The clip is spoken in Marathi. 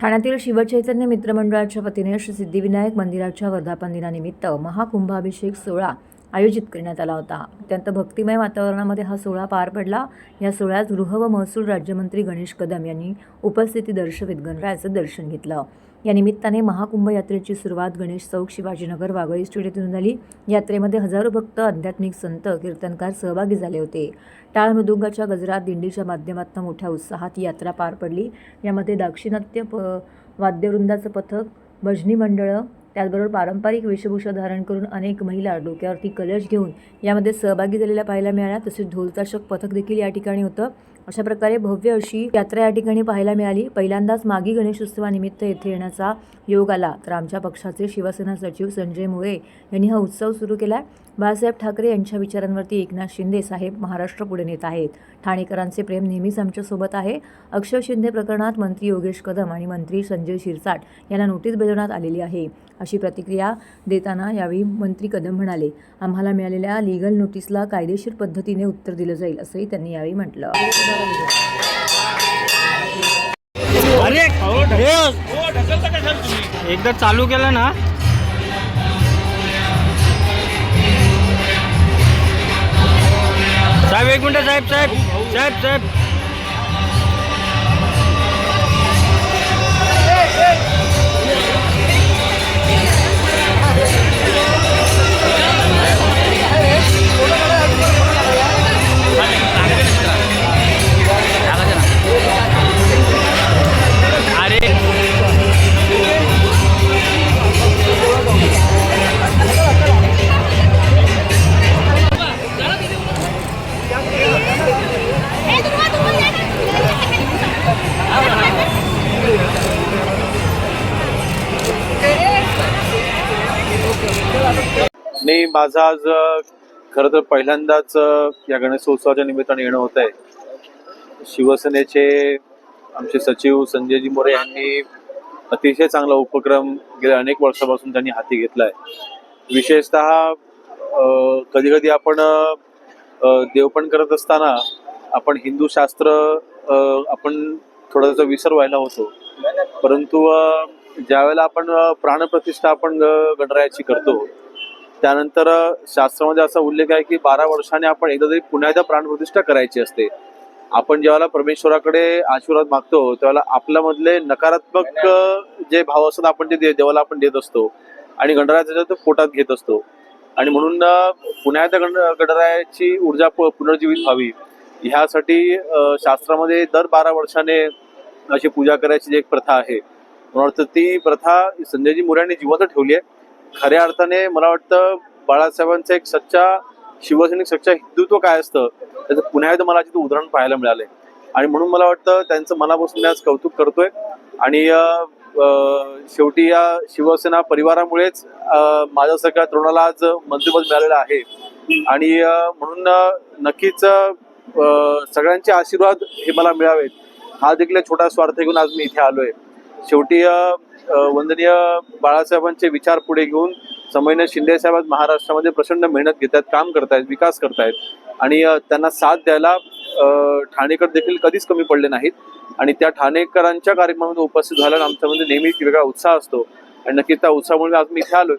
ठाण्यातील शिवचैतन्य मित्रमंडळाच्या वतीने श्री सिद्धिविनायक मंदिराच्या वर्धापन दिनानिमित्त महाकुंभाभिषेक सोहळा आयोजित करण्यात आला होता. अत्यंत भक्तिमय वातावरणामध्ये हा सोहळा पार पडला. या सोहळ्यात गृह व महसूल राज्यमंत्री गणेश कदम यांनी उपस्थिती दर्शवित गणरायाचं दर्शन घेतलं. या निमित्ताने महाकुंभ यात्रेची सुरुवात गणेश चौक शिवाजीनगर वाघळी स्टेडियमधून झाली. यात्रेमध्ये हजारो भक्त आध्यात्मिक संत कीर्तनकार सहभागी झाले होते. टाळ मृदुंगाच्या गजरात दिंडीच्या माध्यमातून मोठ्या उत्साहात यात्रा पार पडली. यामध्ये दाक्षिणात्य प वाद्यवृंदाचं पथक भजनी मंडळं त्याचबरोबर पारंपरिक वेशभूषा धारण करून अनेक महिला डोक्यावरती कलश घेऊन यामध्ये सहभागी झालेल्या पाहायला मिळाल्या. तसेच ढोलताशक पथक देखील या ठिकाणी होतं. अशा प्रकारे भव्य अशी यात्रा या ठिकाणी पाहायला मिळाली. पहिल्यांदाच मागी गणेशोत्सवानिमित्त येथे येण्याचा योग आला. तर आमच्या पक्षाचे शिवसेना सचिव संजय मुळे यांनी हा उत्सव सुरू केला बाळासाहेब ठाकरे यांच्या विचारांवरती एकनाथ शिंदे साहेब महाराष्ट्र पुढे नेत आहेत. ठाणेकरांचे प्रेम नेहमीच आमच्यासोबत आहे. अक्षय शिंदे प्रकरणात मंत्री योगेश कदम आणि मंत्री संजय शिरसाट यांना नोटीस बजावण्यात आलेली आहे. अशी प्रतिक्रिया देताना यावेळी मंत्री कदम म्हणाले आम्हाला मिळालेल्या लिगल नोटीसला कायदेशीर पद्धतीने उत्तर दिलं जाईल असंही त्यांनी यावेळी म्हटलं. अरे एकदा चालू केलं ना. साहेब एक मिनिट साहेब साहेब साहेब साहेब. नाही माझा आज खर खरं तर पहिल्यांदाच या गणेशोत्सवाच्या निमित्ताने येणं होत आहे शिवसेनेचे आमचे सचिव संजयजी मोरे यांनी अतिशय चांगला उपक्रम गेल्या अनेक वर्षापासून त्यांनी हाती घेतलाय. विशेषतः कधी कधी आपण देवपण करत असताना आपण हिंदू शास्त्र आपण थोडासा विसर व्हायला होतो. परंतु ज्यावेळेला आपण प्राणप्रतिष्ठा आपण गणरायाची करतो त्यानंतर शास्त्रामध्ये असा उल्लेख आहे की बारा वर्षाने आपण एकदा तरी पुन्हा एकदा प्राणप्रतिष्ठा करायची असते. आपण ज्यावेळेला परमेश्वराकडे आशीर्वाद मागतो त्यावेळेला आपल्यामधले नकारात्मक जे भाव असतात आपण ते दे- देवाला आपण देत असतो आणि गणरायाच्या पोटात घेत असतो. आणि म्हणून पुन्हा एकदा गण गणरायाची ऊर्जा पुनर्जीवित व्हावी. ह्यासाठी शास्त्रामध्ये दर बारा वर्षाने अशी पूजा करायची जी एक प्रथा आहे. मला वाटतं ती प्रथा संजयजी मोऱ्यांनी जिवंत ठेवली आहे. खऱ्या अर्थाने मला वाटतं बाळासाहेबांचं एक सच्चा शिवसैनिक सच्चा हिंदुत्व काय असतं त्याचं पुन्हा एकदा मला तिथं उदाहरण पाहायला मिळालंय. आणि म्हणून मला वाटतं त्यांचं मनापासून मी आज कौतुक करतोय. आणि शेवटी या शिवसेना परिवारामुळेच माझ्यासारख्या माझ्या सगळ्या तरुणाला आज मंत्रिपद मिळालेलं आहे. आणि म्हणून नक्कीच अं, सगळ्यांचे आशीर्वाद हे मला मिळावेत. हा देखील छोटा स्वार्थ घेऊन आज मी इथे आलोय. शेवटी या वंदनीय बाळासाहेबांचे विचार पुढे घेऊन समयने शिंदे साहेब आज महाराष्ट्रामध्ये प्रचंड मेहनत घेत आहेत काम करतायत विकास करतायत. आणि त्यांना साथ द्यायला ठाणेकर देखील कधीच कमी पडले नाहीत. आणि त्या ठाणेकरांच्या कार्यक्रमामध्ये उपस्थित झाल्यानं आमच्यामध्ये नेहमीच वेगळा उत्साह असतो. आणि नक्कीच त्या उत्साहामुळे आज मी इथे आलो